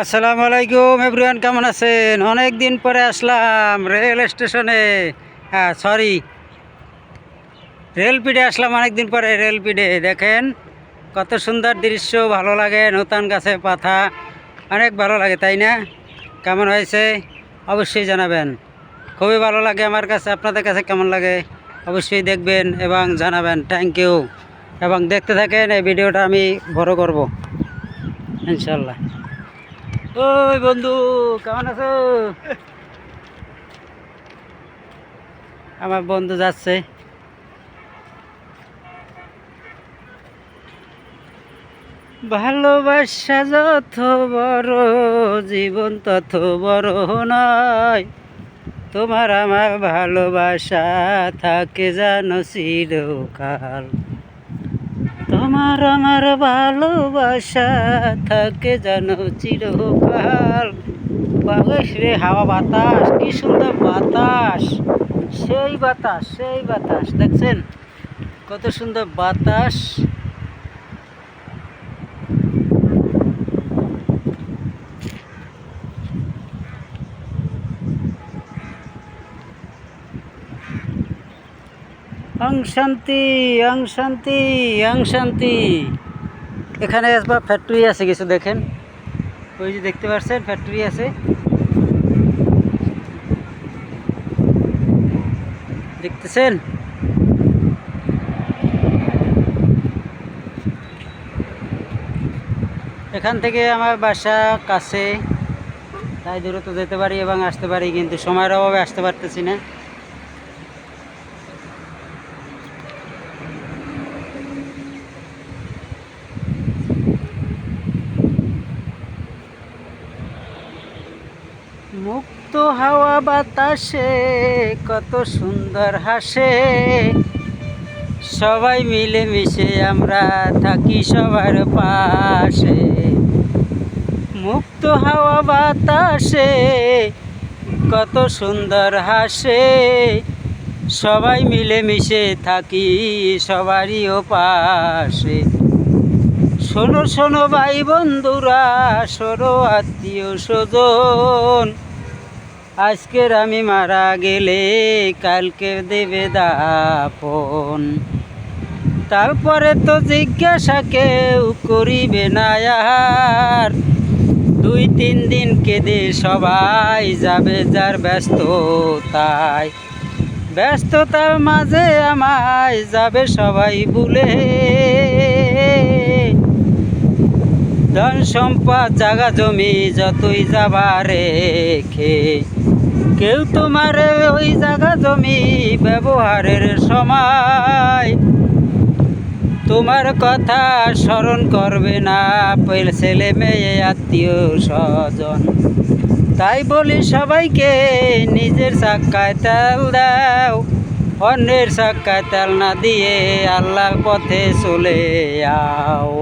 আসসালামু আলাইকুম এভরিওয়ান কেমন আছেন? অনেক দিন পরে আসলাম রেল স্টেশনে। হ্যাঁ সরি রেলপিডে আসলাম অনেক দিন পরে রেলপিডে দেখেন, কত সুন্দর দৃশ্য, ভালো লাগে, নতুন গাছে পাতা, অনেক ভালো লাগে, তাই না? কেমন হয়েছে? অবশ্যই জানাবেন। খুবই ভালো লাগে আমার কাছে, আপনাদের কাছে কেমন লাগে? অবশ্যই দেখবেন এবং জানাবেন। থ্যাংক ইউ এবং দেখতে থাকেন, এই ভিডিওটা আমি বড় করব। ইনশাল্লাহ ওই বন্ধু, কেমন আছো? আমার বন্ধু যাচ্ছে। ভালোবাসা যত বড়, জীবন তত বড় নয়। তোমার আমার ভালোবাসা থাকে জানো চিরকাল। তোমার আমার ভালোবাসা থাকে যেন চিরকাল। বাংলাদেশ রে, হাওয়া বাতাস, কি সুন্দর বাতাস। সেই বাতাস সেই বাতাস, দেখছেন? কত সুন্দর বাতাস। অং শান্তি অং শান্তি অং শান্তি। এখানে আসবা ফ্যাক্টরি আছে কিছু দেখেন। ওই যে দেখতে পাচ্ছেন ফ্যাক্টরি আছে। দেখতেছেন? এখান থেকে আমার বাসা কাছে। তাই দূরত্ব যেতে পারি এবং আসতে পারি, কিন্তু সময়ের অভাবে আসতে পারতেছি না মুক্ত হাওয়া বাতাসে, কত সুন্দর হাসে। সবাই মিলে মিশে আমরা থাকি সবার পাশে। মুক্ত হাওয়া বাতাসে, কত সুন্দর হাসে। সবাই মিলে মিশে থাকি সবারই ও পাশে। শোনো শোনো ভাই বন্ধুরা সরো আত্মীয় স্বজন। আজকের আমি মারা গেলে, কালকে দেবে দাপন। তারপরে তো জিজ্ঞাসা কেউ করিবে না আর। দুই তিন দিন কেঁদে সবাই যাবে যার ব্যস্ততায়। ব্যস্ততার মাঝে আমায় যাবে সবাই ভুলে। ধন সম্পদ, জাগা জমি যতই যাবা রেখে কেউ তোমার ওই জাগা জমি ব্যবহারের সময়। তোমার কথা স্মরণ করবে না পেল ছেলে মেয়ে, আত্মীয় স্বজন। তাই বলি সবাইকে নিজের চাক্কায় তেল দাও, অন্যের চাক্কায় তেল না দিয়ে আল্লাহর পথে চলে আও।